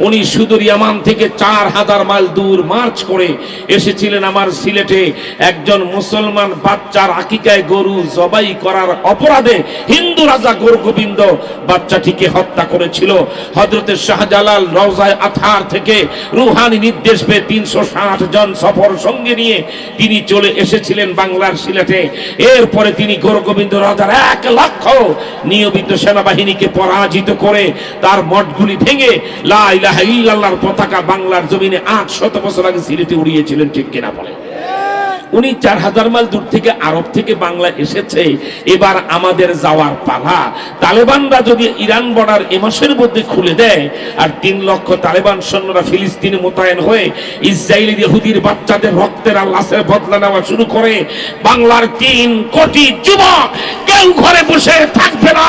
উনি সুদূর ইয়ামান থেকে চার হাজার মাইল দূর মার্চ করে এসেছিলেন আমার সিলেটে। একজন মুসলমান বাচ্চার আকিকায় গরু জবাই করার অপরাধে হিন্দু রাজা গরু গোবিন্দ বাচ্চাটিকে হত্যা করেছিল। হজরতে শাহজালাল রওজায় আথার থেকে রুহানি নির্দেশ পেয়ে তিনশো ষাট জন সফর সঙ্গে নিয়ে তিনি চলে এসেছিলেন বাংলার সিলেটে। এরপরে তিনি গরু গোবিন্দ রাজার এক লক্ষ নিয়মিত সেনাবাহিনীকে পরাজিত করে তার মঠগুলি ভেঙে লা ইলাহা ইল্লাল্লাহর পতাকা বাংলার জমিনে আট শত বছর আগে সিলেটে উড়িয়েছিলেন ঠিক কিনা বলে উনি চার হাজার মাইল দূর থেকে আরব থেকে বাংলা এসেছে। এবার আমাদের যাওয়ার পালা। তালেবানরা যদি ইরান বর্ডার এ মাসের মধ্যে খুলে দেয়, আর তিন লক্ষ তালেবান সৈন্যরা ফিলিস্তিনে মোতায়েন হয়ে ইসরায়েলি ইহুদির বাচ্চাদের রক্তের আর লাশের বদলা নেওয়া শুরু করে, বাংলার তিন কোটি যুবক কেউ ঘরে বসে থাকবে না।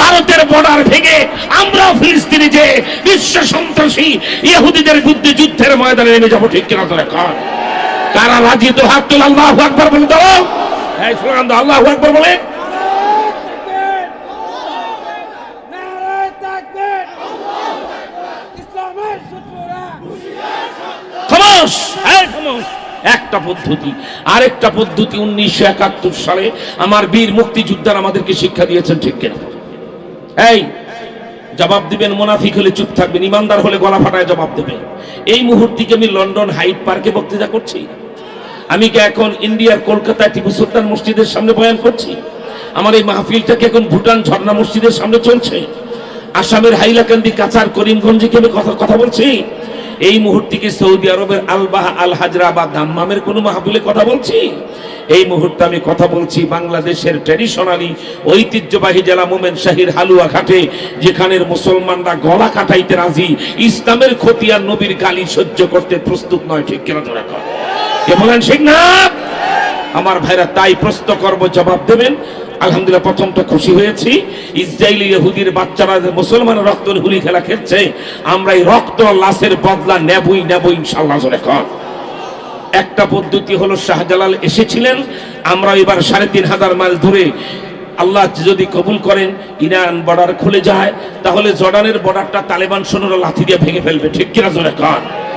ভারতের বর্ডার ভেঙে আমরা ফিলিস্তিনে যে বিশ্ব সন্ত্রাসী ইহুদিদের বিরুদ্ধে যুদ্ধের ময়দানে নেমে যাব, ঠিক কিনা তোরা কর রাজি তো হাত তুল, আল্লাহ আকবর বলে দাও দাও আল্লাহ আকবর বলে। একটা পদ্ধতি, আরেকটা পদ্ধতি উনিশশো একাত্তর সালে আমার বীর মুক্তিযোদ্ধার আমাদেরকে শিক্ষা দিয়েছেন, ঠিক কিনা? এই জবাব দিবেন, মোনাফিক হলে চুপ থাকবেন, ইমানদার হলে গলা ফাটায় জবাব দেবে। এই মুহূর্তে আমি লন্ডন হাইট পার্কে বক্তৃতা করছি? আমি কি এখন ইন্ডিয়ার কলকাতায় টিপু সুলতান মসজিদের সামনে বয়ান করছি? আমার এই মাহফিলটাকে এখন ভুটান ঝর্ণা মসজিদের সামনে চলছে? আসামের হাইলাকান্দি কাছার করিমগঞ্জে কি আমি কথা কথা বলছি? এই মুহূর্তে কি সৌদি আরবের আলবাহ আল হাজরা বা দাম্মামের কোনো মাহফিলে কথা বলছি? এই মুহূর্তে আমি কথা বলছি বাংলাদেশের ট্র্যাডিশনালি ঐতিহ্যবাহী জেলা মোমেন শাহির হালুয়া ঘাটে, যেখানের মুসলমানরা গলা কাটাইতে রাজি, ইসলামের ক্ষতি আর নবীর গালি সহ্য করতে প্রস্তুত নয়, ঠিক কেন ধরে কে বলেন, ঠিক না? আমার ভাইরা তাই প্রশ্ন করব, জবাব দেবেন। আলহামদুলিল্লাহ প্রথমটা খুশি হয়েছি। ইসরায়েলি ইহুদির বাচ্চারা, মুসলমানের রক্ত হুলি খেলা খেলছে। আমরা এই রক্ত লাশের বদলা নেবই নেবই ইনশাল্লাহ কর। একটা পদ্ধতি হলো, শাহজালাল এসেছিলেন। আমরা এবার সাড়ে তিন হাজার মাইল দূরে আল্লাহ যদি কবুল করেন, ইরান বর্ডার খুলে যায়, তাহলে জর্ডানের বর্ডারটা তালেবান সৈন্যরা লাথি দিয়ে ভেঙে ফেলবে। ঠিক কিনা জোরে কর?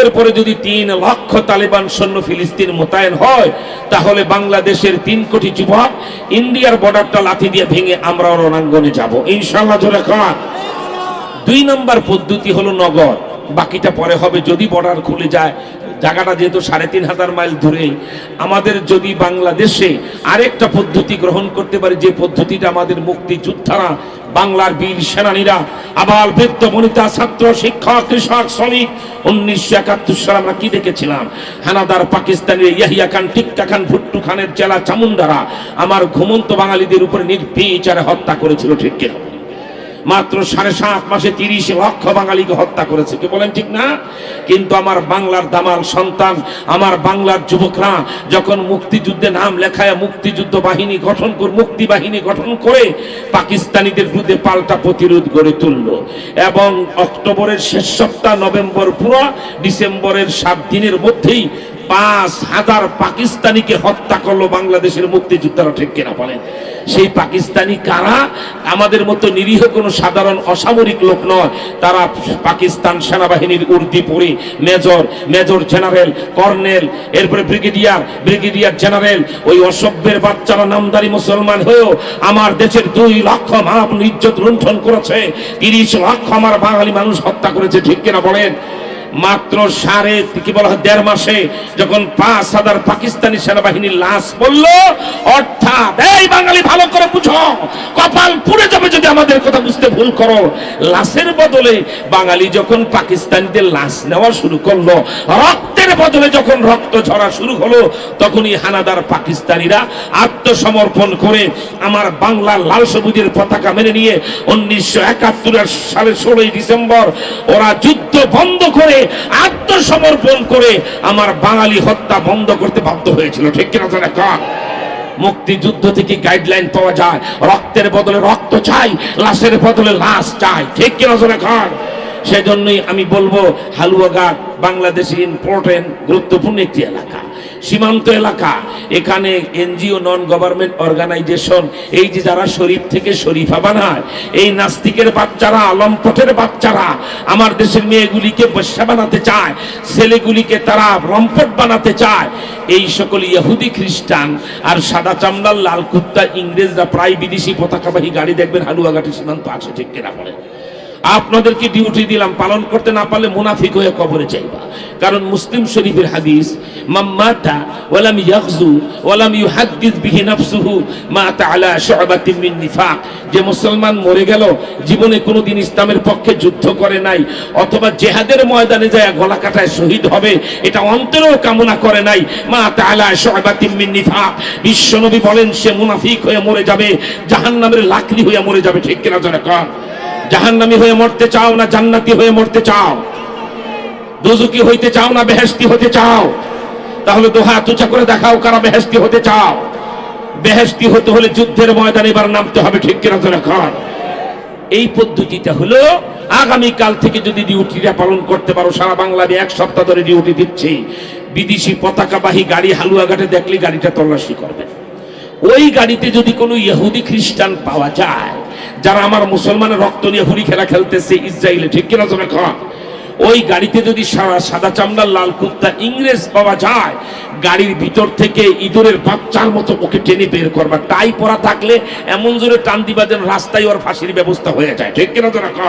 এরপরে যদি তিন লক্ষ তালেবান সৈন্য ফিলিস্তিন মোতায়েন হয়, তাহলে বাংলাদেশের তিন কোটি যুবক ইন্ডিয়ার বর্ডারটা লাথি দিয়ে ভেঙে আমরা রণাঙ্গনে যাব। ইনশাল্লাহ জোরে কর। দুই নম্বর পদ্ধতি হলো নগর বাকিটা পরে হবে যদি বর্ডার খুলে যায়। জায়গাটা যেহেতু সাড়ে তিন হাজার মাইল দূরে আমাদের যদি বাংলাদেশে আরেকটা পদ্ধতি গ্রহণ করতে পারি, যে পদ্ধতিটা আমাদের মুক্তিযোদ্ধারা বাংলার বীর সেনানীরা, আবার বৃদ্ধ বনিতা ছাত্র, শিক্ষক, কৃষক, শ্রমিক, উনিশশো একাত্তর সালে আমরা কি দেখেছিলাম? হানাদার পাকিস্তানের ইয়াহিয়া খান, টিক্কা খান, ভুট্টু খানের জেলা চামুন্ডারা, আমার ঘুমন্ত বাঙালিদের উপরে নির্বিচারে হত্যা করেছিল, ঠিক কিনা? মাত্র সাড়ে সাত মাসে তিরিশ লক্ষ বাঙালিকে হত্যা করেছে। কি বলেন ঠিক না? কিন্তু আমার বাংলার দামাল সন্তান, আমার বাংলার যুবকরা যখন মুক্তিযুদ্ধে নাম লেখায়, মুক্তিযুদ্ধ বাহিনী গঠন করে, মুক্তি বাহিনী গঠন করে পাকিস্তানিদের বিরুদ্ধে পাল্টা প্রতিরোধ গড়ে তুলল। এবং অক্টোবরের শেষ সপ্তাহ, নভেম্বর পুরো, ডিসেম্বরের সাত দিনের মধ্যেই পাঁচ হাজার পাকিস্তানিকে হত্যা করল বাংলাদেশের মুক্তিযোদ্ধারা, ঠিক কিনা বলেন? সেই পাকিস্তানি কারা? আমাদের মতো নিরীহ কোনো সাধারণ অসামরিক লোক নয়। তারা পাকিস্তান সেনাবাহিনীর উর্দি পরে মেজর মেজর জেনারেল, কর্নেল, এরপরে ব্রিগেডিয়ার ব্রিগেডিয়ার জেনারেল, ওই অসভ্যের বাচ্চারা নামদারি মুসলমান হয়েও আমার দেশের দুই লক্ষ মানব ইজ্জত লুণ্ঠন করেছে। তিরিশ লক্ষ আমার বাঙালি মানুষ হত্যা করেছে, ঠিক কিনা বলেন? মাত্র সাড়ে কি বলা হয়, দেড় মাসে যখন পাঁচ হাজার পাকিস্তানি সেনাবাহিনীর লাশ পড়ল, অর্থাৎ, এই বাঙালি, ভালো করে বুঝো, কপাল পুড়ে যাবে যদি আমাদের কথা বুঝতে ভুল করো। লাশের বদলে বাঙালি যখন পাকিস্তানিদের লাশ নেওয়া শুরু করল, রক্তের বদলে যখন রক্ত ঝরা শুরু হলো, তখনই হানাদার পাকিস্তানিরা আত্মসমর্পণ করে আমার বাংলার লাল সবুজের পতাকা মেনে নিয়ে উনিশশো একাত্তর সালের ষোলোই ডিসেম্বর ওরা যুদ্ধ বন্ধ করে আত্মসমর্পণ করে আমার বাঙালি হত্যা বন্ধ করতে বাধ্য হয়েছিল। ঠিক কিনা জানে কার মুক্তিযুদ্ধ থেকে গাইডলাইন পাওয়া যায়। রক্তের বদলে রক্ত চাই, লাশের বদলে লাশ চাই। ঠিক কিনা জানে কার সেজন্যই আমি বলব, হালুয়াঘাট বাংলাদেশি ইম্পর্টেন্ট, গুরুত্বপূর্ণ একটি এলাকা। সীমান্ত এলাকা। এখানে এনজিও নন গভর্নমেন্ট অর্গানাইজেশন এই যে যারা শরীফ থেকে শরীফা বানায়, এই নাস্তিকের বাচ্চারা লম্পটের বাচ্চারা, আমার দেশের মেয়েগুলিকে বস্যা বানাতে চায়, ছেলেগুলিকে তারা লম্পট বানাতে চায়। এই সকল ইহুদি খ্রিস্টান আর সাদা চামড়ার লাল কুত্তা ইংরেজরা প্রায় বিদেশি পতাকাবাহী গাড়ি দেখবেন হালুয়াঘাটি সীমান্ত আছে, ঠিক কিনা বলে। আপনাদেরকে ডিউটি দিলাম, পালন করতে না পারলে মুনাফিক হয়ে কবরে চাইবা কারণ মুসলিম শরীফের হাদিস মাম্মাতা ওয়ালাম ইয়াগজু ওয়ালাম ইউহাদ্দিস বিহি নাফসুহু, মাতা আলা শু'বাতিন মিন নিফাক। যে মুসলমান মরে গেল, জীবনে কোনোদিন ইসলামের পক্ষে যুদ্ধ করে নাই, অথবা জেহাদের ময়দানে যায় গলা কাটায় শহীদ হবে, এটা অন্তরেও কামনা করে নাই, মাতা আলা শু'বাতিন মিন নিফাক। বিশ্বনবী বলেন, সে মুনাফিক হয়ে মরে যাবে, জাহান্নামের লাকড়ি হয়ে মরে যাবে। ঠিক কিনা জনে কন? জাহান্নামী হয়ে মরতে চাও না জান্নাতি হয়ে মরতে চাও? দুজুকি হইতে চাও না বেহেস্তি হতে চাও? তাহলে দোহা তুচা করে দেখাও কারা বেহেস্তি হতে চাও? বেহেস্তি হতে হলে যুদ্ধের ময়দানে এবার নামতে হবে, ঠিক কিনা তো এখন এই পদ্ধতিটা হলো আগামী কাল থেকে যদি ডিউটিটা পালন করতে পারো, সারা বাংলাদেশে এক সপ্তাহ ধরে ডিউটি দিচ্ছি। বিদেশি পতাকাবাহী গাড়ি হালুয়াঘাটে দেখলে গাড়িটা তল্লাশি করবে। ওই গাড়িতে যদি কোনো ইহুদি খ্রিস্টান পাওয়া যায় যারা আমার মুসলমানের রক্ত নিয়ে হুড়ি খেলা খেলতেছে ইসরায়েলে, ঠিক কিনা তোমার এখন ওই গাড়িতে যদি সাদা চামড়ার লাল কুত্তা ইংরেজ পাওয়া যায়, গাড়ির ভিতর থেকে ইঁদুরের বাচ্চার মতো ওকে টেনে বের করবা। টাই পরা থাকলে এমন জোরে টান দিবা যেন রাস্তায় ওর ফাঁসির ব্যবস্থা হয়ে যায়, ঠিক কিনা তোরা রাখা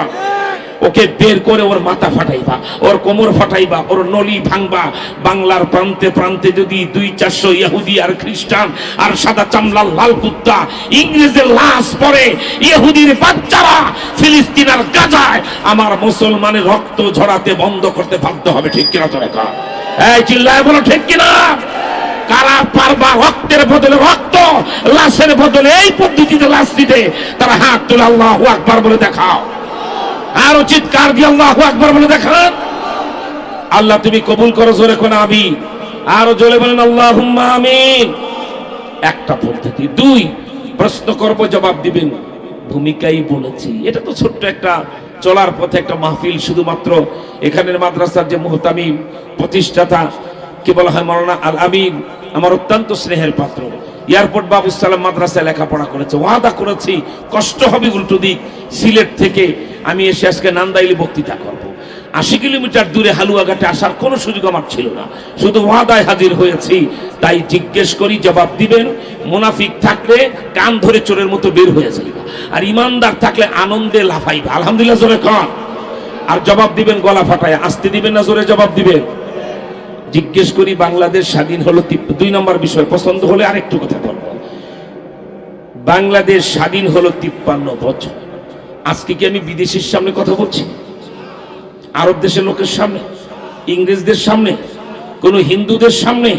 ওকে বের করে ওর মাথা ফাটাইবা, ওর কোমর ফাটাইবা, ওর নলি ভাঙবা। বাংলার প্রান্তে প্রান্তে যদি দুই চারশো ইহুদি আর খ্রিস্টান আর সাদা চামলার লাল কুত্তা ইংরেজের লাশ পরে ইহুদির বাচ্চারা ফিলিস্তিন আর গাজায়, আমার মুসলমানের রক্ত ঝরাতে বন্ধ করতে বাধ্য হবে, ঠিক কিনা তো রেখা এই চিল্লায় বলো, ঠিক কিনা? কারা পারবা রক্তের বদলে রক্ত, লাশের বদলে এই পদ্ধতিতে লাশ দিতে? তারা হাত তুলে আল্লাহ আকবার বলে দেখাও। আরও চিৎকার দিয়ে আল্লাহ আকবার বলে দেখান। আল্লাহ তুমি কবুল করো জোরে কোন আমি। আরও জোরে বলেন আল্লাহ আমিন। একটা পদ্ধতি। দুই, প্রশ্ন করব, জবাব দিবেন। ভূমিকাই বলেছি। এটা তো ছোট্ট একটা চলার পথে একটা মাহফিল, শুধুমাত্র এখানের মাদ্রাসার যে মুহতামিম প্রতিষ্ঠাতা, কি বলা হয় মৌলানা আল আমিন, আমার অত্যন্ত স্নেহের পাত্র। এয়ারপোর্ট বাবু সালাম মাদ্রাসায় লেখাপড়া করেছে, ওয়াদা করেছি, কষ্ট হবে উল্টো দিক। সিলেট থেকে আমি এসে আজকে নান্দাইলে বক্তৃতা করব। আশি কিলোমিটার দূরে হালুয়াঘাটে আসার কোনো সুযোগ আমার ছিল না। শুধু ওয়াদায় হাজির হয়েছি, তাই জিজ্ঞেস করি, জবাব দিবেন। মুনাফিক থাকলে কান ধরে চোরের মতো বের হয়ে যাইবা। আর ইমানদার থাকলে আনন্দে লাফাইবা। আলহামদুলিল্লাহ, জোরে কন। আর জবাব দিবেন, গলা ফাটায়। আসতে দিবেন না, জোরে জবাব দিবেন। জিজ্ঞেস করি, বাংলাদেশ স্বাধীন হলো দুই নম্বর বিষয়, পছন্দ হলে আরেকটু কথা বলব বাংলাদেশ স্বাধীন হলো তিপ্পান্ন বছর। আজকে কি আমি বিদেশের সামনে কথা বলছি? আরব দেশের লোকের সামনে? ইংরেজদের সামনে? কোন হিন্দুদের সামনে?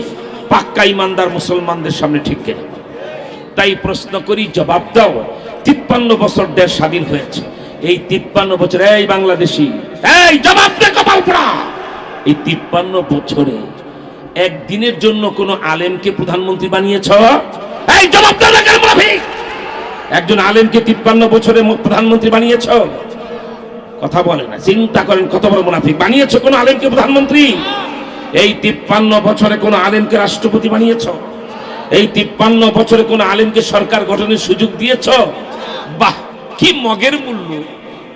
পাক্কা ইমানদার মুসলমানদের সামনে ঠিক কেনা? তাই প্রশ্ন করি, জবাব দাও। তিপ্পান্ন বছর দেশ স্বাধীন হয়েছে। এই তিপ্পান্ন বছর, এই বাংলাদেশি, এই জবাব দে কপাল পোড়া! এই তিপ্পান্ন বছরে একদিনের জন্য কোন আলেমকে প্রধানমন্ত্রী বানিয়েছ? একজন আলেমকে তিপ্পান্ন বছরে প্রধানমন্ত্রী বানিয়েছ? কথা বলে না, চিন্তা করেন কত বড় মুনাফিক। বানিয়েছ কোন আলেমকে প্রধানমন্ত্রী? এই তিপ্পান্ন বছরে কোন আলেমকে রাষ্ট্রপতি বানিয়েছ? এই তিপ্পান্ন বছরে কোন আলেমকে সরকার গঠনের সুযোগ দিয়েছ? বাহ, কি মগের মূল্য।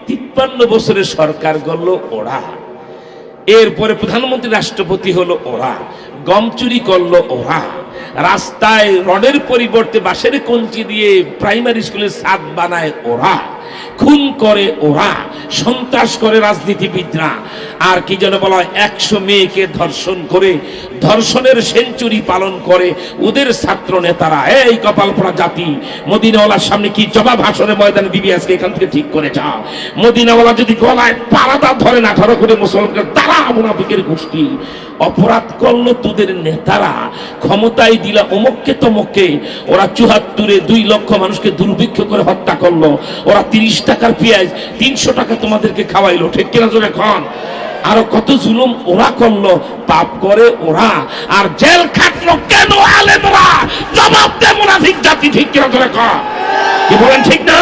তিপ্পান্ন বছরে সরকার গড়ল ওরা এরপরে প্রধানমন্ত্রী রাষ্ট্রপতি হলো ওরা। গম চুরি করল ওরা। রাস্তায় রডের পরিবর্তে বাঁশের কঞ্চি দিয়ে প্রাইমারি স্কুলের সাদ বানায় ওরা। খুন করে ওরা। সন্ত্রাস করে রাজনীতিবিদরা। আর কি যেন বলা হয়, একশো মেয়েকে ধর্ষণ করে, ধর্ষণের সেঞ্চুরি পালন করে ওদের ছাত্র নেতারা। এই কপাল পড়া জাতি, মদিনাওয়ালার সামনে কি জবাব ভাষণের ময়দানে দিবি আজকে এখান থেকে ঠিক করে যা। মদিনাওয়ালা যদি গলায় পারাদা ধরে না আঠারো করে মুসলমানকে তারা মুনাফিকের গোষ্ঠী। অপরাধ করল তোদের নেতারা, ক্ষমতায় দিলা অমুককে তমককে, ওরা চুহাত্তরে দুই লক্ষ মানুষকে দুর্ভিক্ষ করে হত্যা করল। ওরা তিরিশ টাকার পেঁয়াজ, তিনশো টাকা তোমাদেরকে খাওয়াইলো, ঠিক কিনা জোরে খন আরও কত জুলুম ওরা করল, পাপ করে ওরা। আর জেল খাটলো কেন আলেমরা? জবাব দে মুনাফিক জাতি, ঠিক কিনা খন কি? বলেন ঠিক না?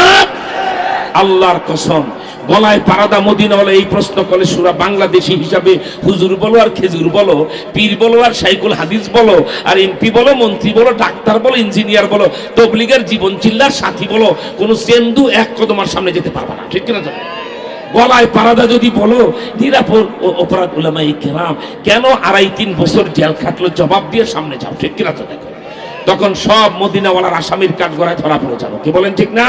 আল্লাহর কসম, গলায় পারাদা মদিনাওয়ালা এই প্রশ্ন করে সুরা বাংলাদেশি হিসাবে হুজুর বলো আর খেজুর বলো, পীর বলো আর সাইকুল হাদিস বলো, আর এমপি বলো, মন্ত্রী বলো, ডাক্তার বলো, ইঞ্জিনিয়ার বলো, তবলিগের জীবন চিল্লার সাথী বলো, কোনো সেন্দু এক কদমার সামনে যেতে পারবে না, ঠিক কিনা? গলায় পারাদা যদি বলো নিরাপদ অপরাধ উলামাই কেরাম, কেন আড়াই তিন বছর জেল খাটলো? জবাব দিয়ে সামনে যাও, ঠিক কিনা তো দেখো। তখন সব মদিনাওয়ালার আসামির কাঠ গড়ায় ধরা পড়ে যাব। কি বলেন ঠিক না?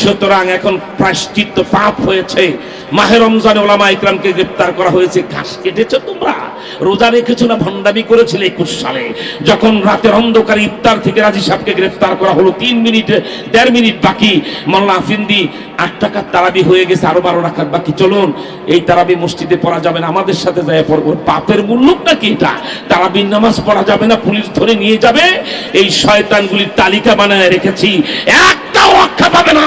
সুতরাং এখন প্রায়শ্চিত্ত পাপ হয়েছে। মাহে ওলামা ইকরামকে গ্রেপ্তার করা হয়েছে। ঘাস কেটেছো তোমরা? রোজা রেখেছো না? ভণ্ডামি করেছিলে একুশ সালে। যখন রাতের অন্ধকার ইফতার থেকে রাজি সাহেবকে গ্রেপ্তার করা হলো, তিন মিনিট, দেড় মিনিট বাকি। মোল্লা আফিন্দি আট টাকার তারাবি হয়ে গেছে, আরও বারো টাকার বাকি। চলুন, এই তারাবি মসজিদে পড়া যাবে না। আমাদের সাথে যায় পড়ব পাপের মূল্যক নাকি এটা? তারাবির নামাজ পড়া যাবে না, পুলিশ ধরে নিয়ে যাবে। এই শয়তানগুলির তালিকা বানায় রেখেছি। একটাও রক্ষা পাবে না।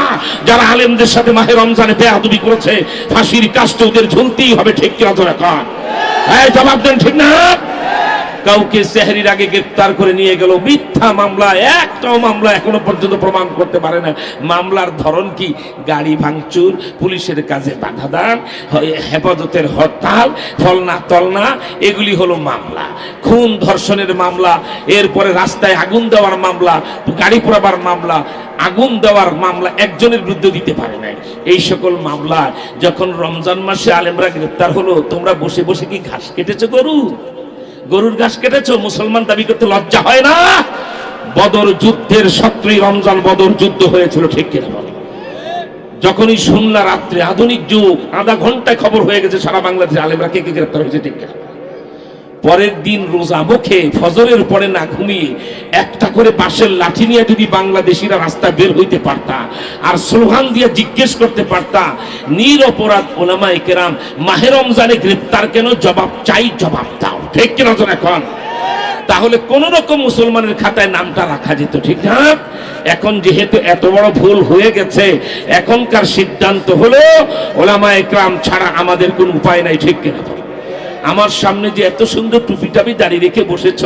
যারা আলেমদের সাথে মাহে রমজানে বেয়াদবি করেছে, ফাঁসির কাজটা ওদের ঝুলতেই হবে, ঠিক কি অজরা কান? জবাব দেন ঠিক না? কাউকে সেহরির আগে গ্রেপ্তার করে নিয়ে গেল। মিথ্যা মামলা, একটাও মামলা এখনও পর্যন্ত প্রমাণ করতে পারে না। মামলার ধরন কি? গাড়ি ভাঙচুর, পুলিশের কাজে বাধা দান হেফাজতের হরতাল, ফলনা তলনা, এগুলি হলো মামলা। খুন ধর্ষণের মামলা, এরপরে রাস্তায় আগুন দেওয়ার মামলা, গাড়ি পোড়াবার মামলা, আগুন দেওয়ার মামলা একজনের বিরুদ্ধে দিতে পারে নাই। এই সকল মামলা যখন রমজান মাসে আলেমরা গ্রেপ্তার হলো, তোমরা বসে বসে কি ঘাস কেটেছো গরু? গরুর ঘাস কেটেছো? মুসলমান দাবি করতে লজ্জা হয় না? বদর যুদ্ধের সত্রই রমজান বদর যুদ্ধ হয়েছিল, ঠিক কিনা যখনই শুনলা রাত্রে আধুনিক যুগ, আধা ঘন্টায় খবর হয়ে গেছে, সারা বাংলাদেশে আলেমরা কে কে গ্রেপ্তার হয়েছে, ঠিক কিনা পরের দিন রোজা মুখে, ফজরের পরে না ঘুমিয়ে, একটা করে বাঁশের লাঠি নিয়ে যদি বাংলাদেশিরা রাস্তা বের হইতে পারতা, আর স্লোগান দিয়ে জিজ্ঞেস করতে পারতা নির অপরাধ ওলামাই কেরাম, মাহে রমজানে গ্রেপ্তার কেন? জবাব চাই, জবাব দাও। ঠিক কিনা তো এখন তাহলে কোন রকম মুসলমানের খাতায় নামটা রাখা যেত, ঠিক না? এখন যেহেতু এত বড় ভুল হয়ে গেছে, এখনকার সিদ্ধান্ত হলো ওলামা একরাম ছাড়া আমাদের কোন উপায় নাই, ঠিক কিনা? আমার সামনে যে এত সুন্দর টুপি টাপি দাঁড়িয়ে রেখে বসেছ,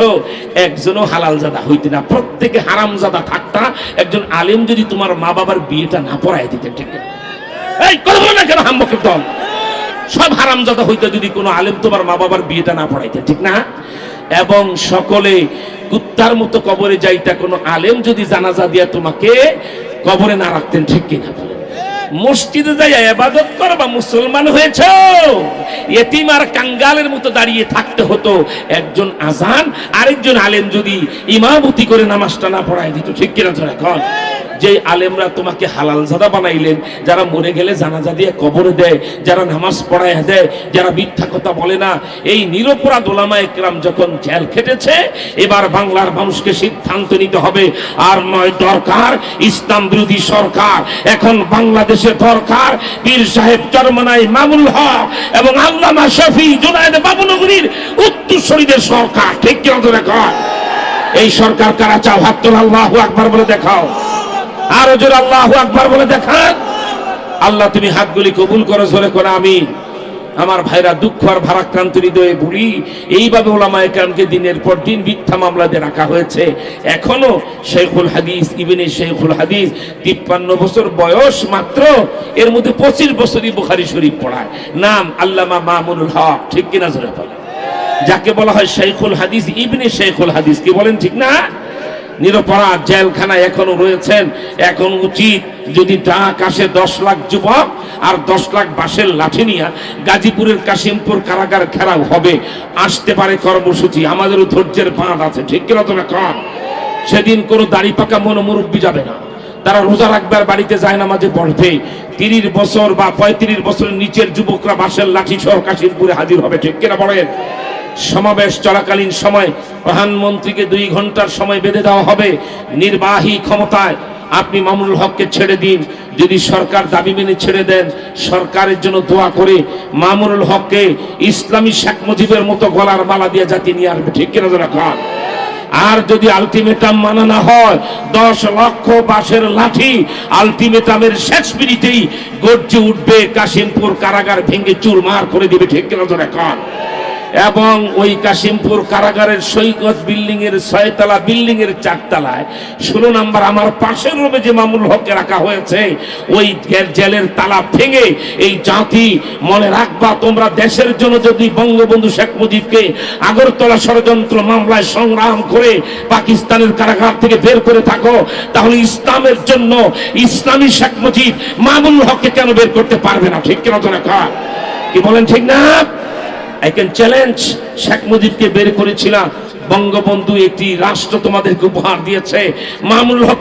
একজনও হালাল জাদা হইতে না প্রত্যেকে হারাম জাদা থাকতা একজন আলেম যদি তোমার মা বাবার বিয়েটা না পড়ায় দিতে, ঠিক? এই করব না কেন হাম্বকের দল সব হারামজাদা হইতে যদি কোনো আলেম তোমার মা বাবার বিয়েটা না পড়াইতে, ঠিক না এবং সকলে কুত্তার মতো কবরে যাইতা কোনো আলেম যদি জানাজা দিয়া তোমাকে কবরে না রাখতেন, ঠিক কিনা বলেন? মসজিদে যাই এবাদত করবা, মুসলমান হয়েছ? এতিম আর কাঙ্গালের মতো দাঁড়িয়ে থাকতে হতো। একজন আজান, আরেকজন আলেন যদি ইমামতি করে নামাজটা না পড়ায় দিত, ঠিক কিনা ধরে এখন? যে আলেমরা তোমাকে হালাল জাদা বানাইলেন, যারা মরে গেলে জানাজা দিয়ে কবরে দেয়, যারা নামাজ পড়ায় দেয়, যারা মিথ্যা কথা বলে না, এই নিরপরাধ ওলামা একরাম যখন জেল খেটেছে, এবার বাংলার মানুষকে সিদ্ধান্ত নিতে হবে, আর নয় দরকার ইসলাম বিরোধী সরকার। এখন বাংলাদেশে দরকার পীর সাহেব চরমনাই মামুল হক এবং আল্লামা শফি জুনায়দ বাবুনগরীর উত্তরসরীদের সরকার। ঠিক কিনা তো দেখো? এই সরকার কারা চাও? হাত তোলা, আল্লাহ আকবার বলে দেখাও। আরও জোর আল্লাহ আকবার বলে দেখান। আল্লাহ তুমি হাতগুলি কবুল করো, জোরে করে আমি আমার ভাইরা দুঃখ আর ভারাক্রান্ত হৃদয়ে বুড়ি, এইভাবে ওলামায় কামকে দিনের পর দিন মিথ্যা মামলাতে রাখা হয়েছে। এখনও শেখুল হাদিস, ইবেনে শেখুল হাদিস, তিপ্পান্ন বছর বয়স মাত্র, এর মধ্যে পঁচিশ বছরই বুখারি শরীফ পড়ায়। নাম আল্লামা মামুনুল হক, ঠিক কিনা যাকে বলা হয় শেখুল হাদিস, ইবনে শেখুল হাদিস, কি বলেন ঠিক না? নিরপরাধ জেলখানায় এখনও রয়েছেন। এখন উচিত যদি ডাক আসে দশ লাখ যুবক আর দশ লাখ বাঁশের লাঠি নিয়ে গাজীপুরের কাশিমপুর কারাগার ঘেরাও হবে। আসতে পারে কর্মসূচি, আমাদেরও ধৈর্যের বাঁধ আছে। ঠিক কিনা তবে কম সেদিন কোনো দাড়ি পাকা মনোমুরব্বী যাবে না। তারা রোজা রাখবার বাড়িতে যায় না মাঝে পড়বে তিরিশ বছর বা পঁয়ত্রিশ বছরের নিচের যুবকরা বাঁশের লাঠি সহ কাশিমপুরে হাজির হবে। ঠিক কিনা বলেন? সমাবেশ চলাকালীন সময় প্রধানমন্ত্রীকে দুই ঘণ্টার সময় বেঁধে দেওয়া হবে। নির্বাহী ক্ষমতায় আপনি মামুনুল হককে ছেড়ে দিন। যদি সরকার দাবি মেনে ছেড়ে দেন, সরকারের জন্য দোয়া করে মামুনুল হককে ইসলামী শেখ মুজিবের মতো গলার মালা দিয়ে জাতি নিয়ে আসবে। ঠিক কিনা যারা খান আর যদি আলটিমেটাম মানা না হয়, দশ লক্ষ বাসের লাঠি আলটিমেটামের শেষ মিনিটেই গর্জে উঠবে, কাশিমপুর কারাগার ভেঙে চুরমার করে দিবে। ঠিক কিনা যারা খান এবং ওই কাশিমপুর কারাগারের সৈকত বিল্ডিং এর ছয়তলা বিল্ডিং এর চারতলায়। ষোলো নাম্বার আমার পাশের রুমে যে মামুল হককে রাখা হয়েছে, ওই জেলের তালা ভেঙে এই জাতি মনে রাখবা, তোমরা দেশের জন্য যদি বঙ্গবন্ধু শেখ মুজিবকে আগরতলা ষড়যন্ত্র মামলায় সংগ্রাম করে পাকিস্তানের কারাগার থেকে বের করে থাকো, তাহলে ইসলামের জন্য ইসলামী শেখ মুজিব মামুল হককে কেন বের করতে পারবে না? ঠিক কেন তো লেখা? কি বলেন ঠিক না? আই ক্যান চ্যালেঞ্জ শেখ মুজিবকে বের করেছিলাম। বঙ্গবন্ধু একটি রাষ্ট্র তোমাদেরকে উপহার দিয়েছে। মামুল হক